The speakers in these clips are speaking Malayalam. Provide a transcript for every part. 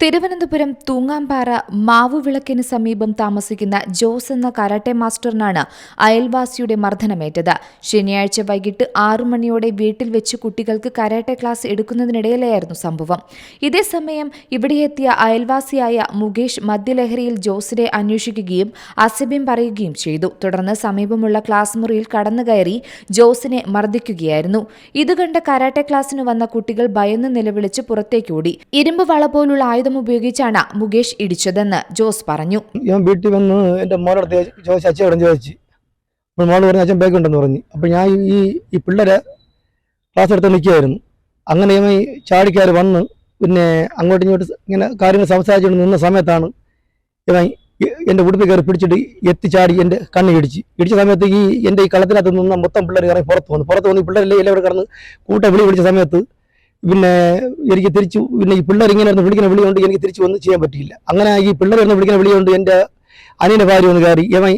തിരുവനന്തപുരം തൂങ്ങാമ്പാറ മാവുവിളക്കിന് സമീപം താമസിക്കുന്ന ജോസ് എന്ന കരാട്ടെ മാസ്റ്ററിനാണ് അയൽവാസിയുടെ മർദ്ദനമേറ്റത്. ശനിയാഴ്ച വൈകിട്ട് ആറു മണിയോടെ വീട്ടിൽ വെച്ച് കുട്ടികൾക്ക് കരാട്ടെ ക്ലാസ് എടുക്കുന്നതിനിടയിലായിരുന്നു സംഭവം. ഇതേസമയം ഇവിടെയെത്തിയ അയൽവാസിയായ മുകേഷ് മദ്യലഹരിയിൽ ജോസിനെ അന്വേഷിക്കുകയും അസഭ്യം പറയുകയും ചെയ്തു. തുടർന്ന് സമീപമുള്ള ക്ലാസ് മുറിയിൽ കടന്നുകയറി ജോസിനെ മർദ്ദിക്കുകയായിരുന്നു. ഇത് കണ്ട കരാട്ടെ ക്ലാസ്സിന് വന്ന കുട്ടികൾ ഭയന്ന് നിലവിളിച്ച് പുറത്തേക്കോടി ഇരുമ്പ് വള പോലുള്ള ആയുധം ഉപയോഗിച്ചാണ് മുകേഷ് ഇടിച്ചതെന്ന് ജോസ് പറഞ്ഞു. ഞാൻ വീട്ടിൽ വന്ന് എന്റെ മോളടുത്ത് ചോദിച്ചു അച്ഛൻ എവിടെ ചോദിച്ചു. അപ്പോൾ മോൾ പറഞ്ഞു അച്ഛൻ ബാഗ് ഉണ്ടെന്ന് പറഞ്ഞു. അപ്പോൾ ഞാൻ ഈ ഈ പിള്ളേരെ ക്ലാസ് എടുത്ത് നിൽക്കുകയായിരുന്നു അങ്ങനെ ഞാൻ ചാടിക്കാർ വന്ന് പിന്നെ അങ്ങോട്ടും ഇങ്ങോട്ടും ഇങ്ങനെ കാര്യങ്ങൾ സംസാരിച്ചുകൊണ്ട് നിന്ന സമയത്താണ് ഇവൻ എന്റെ ഉടുപ്പിൽ കയറി പിടിച്ചിട്ട് എത്തി ചാടി എന്റെ കണ്ണ് ഇടിച്ച്. ഇടിച്ച സമയത്ത് ഈ എന്റെ ഈ കളത്തിനകത്ത് നിന്ന മൊത്തം പിള്ളേർ ഇറങ്ങി പുറത്ത് വന്നു. പുറത്ത് വന്ന് പിള്ളേരെല്ലാം എല്ലാവരും കിടന്ന് കൂട്ട വിളി വിളിച്ച സമയത്ത് പിന്നെ എനിക്ക് തിരിച്ചു പിന്നെ ഈ പിള്ളേർ ഇങ്ങനെ ഇരുന്ന് വിളിക്കുന്ന വിളി കൊണ്ട് എനിക്ക് തിരിച്ചു ഒന്നും ചെയ്യാൻ പറ്റിയില്ല. അങ്ങനെ ഈ പിള്ളേർ ഇരുന്ന് വിളിക്കുന്ന വിളി കൊണ്ട് എന്റെ അനിയന്റെ ഭാര്യ ഒന്ന് കയറി ഇവൻ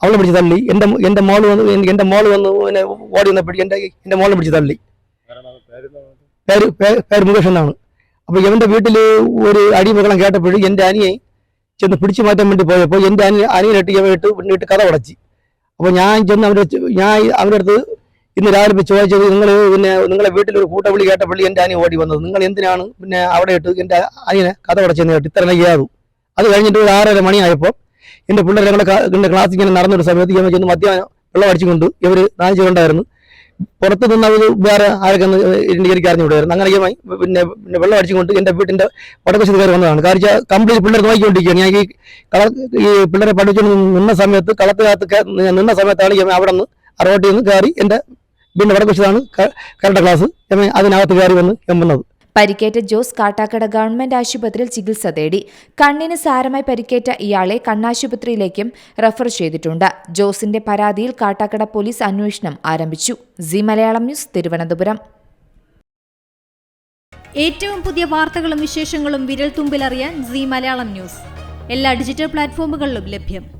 അവളെ പിടിച്ച് തള്ളി. എന്റെ എന്റെ മോൾ വന്ന് എൻ- എന്റെ മോൾ വന്ന് പിന്നെ ഓടി വന്നപ്പോഴും എന്റെ എന്റെ മോളെ പിടിച്ച് തള്ളി. പേര് പേര് മുകേഷ് എന്നാണ്. അപ്പോൾ ഇവന്റെ വീട്ടിൽ ഒരു അടിമകളം കേട്ടപ്പോഴും എന്റെ അനിയെ ചെന്ന് പിടിച്ചു മാറ്റാൻ വേണ്ടി പോയപ്പോൾ എന്റെ അനിയ അനിയനിട്ട് ഇവ ഇട്ട് ഇട്ട് കഥ ഉടച്ചി. അപ്പോൾ ഞാൻ ചെന്ന് അവരുടെ ഞാൻ അവരുടെ അടുത്ത് ഇന്ന് രാവിലെ പോയി ചോദിച്ചത് നിങ്ങൾ പിന്നെ നിങ്ങളെ വീട്ടിൽ ഒരു കൂട്ടവിളി പള്ളി എന്റെ അനി ഓടി വന്നത്. നിങ്ങൾ എന്തിനാണ് പിന്നെ അവിടെ ഇട്ട് എന്റെ അനിയനെ കഥ ഉടച്ചെന്ന് കേട്ട് ഇത്ര നയ്യാതു അത് കഴിഞ്ഞിട്ട് ഒരു ആറര മണിയായപ്പോൾ എന്റെ പിള്ളേർ ഞങ്ങളുടെ ക്ലാസ് ഇങ്ങനെ നടന്നൊരു സമയത്ത് ഇവൻ ചെന്ന് മദ്യം വെള്ളം അടിച്ചുകൊണ്ട് ഇവർ നാണിച്ചുകൊണ്ടായിരുന്നു പുറത്ത് നിന്ന് അവർ വേറെ ആരൊക്കെ എനിക്ക് അറിഞ്ഞുകൂടായിരുന്നു അങ്ങനെ ഇവൻ പിന്നെ പിന്നെ വെള്ളം അടിച്ചുകൊണ്ട് എന്റെ വീട്ടിന്റെ വടക്കശത്ത് കയറി വന്നതാണ്. കാരണം കംപ്ലീറ്റ് പിള്ളേർ നോക്കിക്കൊണ്ടിരിക്കുകയാണ്. ഞാൻ ഈ കള ഈ പിള്ളേരെ പഠിച്ചുകൊണ്ട് നിന്ന സമയത്ത് കളത്തിനകത്ത് നിന്ന സമയത്താണ് ഞാൻ അവിടെ നിന്ന് അറോട്ടിൽ നിന്ന് കയറി എന്റെ വീടിന്റെ വടക്കശത്താണ് കരണ്ട ക്ലാസ്. അതിനകത്ത് കയറി വന്ന് എമ്പുന്നത് പരിക്കേറ്റ ജോസ് കാട്ടാക്കട ഗവൺമെന്റ് ആശുപത്രിയിൽ ചികിത്സ തേടി. കണ്ണിന് സാരമായി പരിക്കേറ്റ ഇയാളെ കണ്ണാശുപത്രിയിലേക്കും റഫർ ചെയ്തിട്ടുണ്ട്. ജോസിന്റെ പരാതിയിൽ കാട്ടാക്കട പോലീസ് അന്വേഷണം ആരംഭിച്ചു. C Malayalam news Thiruvananthapuram. ഏറ്റവും പുതിയ വാർത്തകളും വിശേഷങ്ങളും വിരൽ തുമ്പിലറിയാൻ സി മലയാളം ന്യൂസ്. എല്ലാ ഡിജിറ്റൽ പ്ലാറ്റ്ഫോമുകളിലും ലഭ്യം.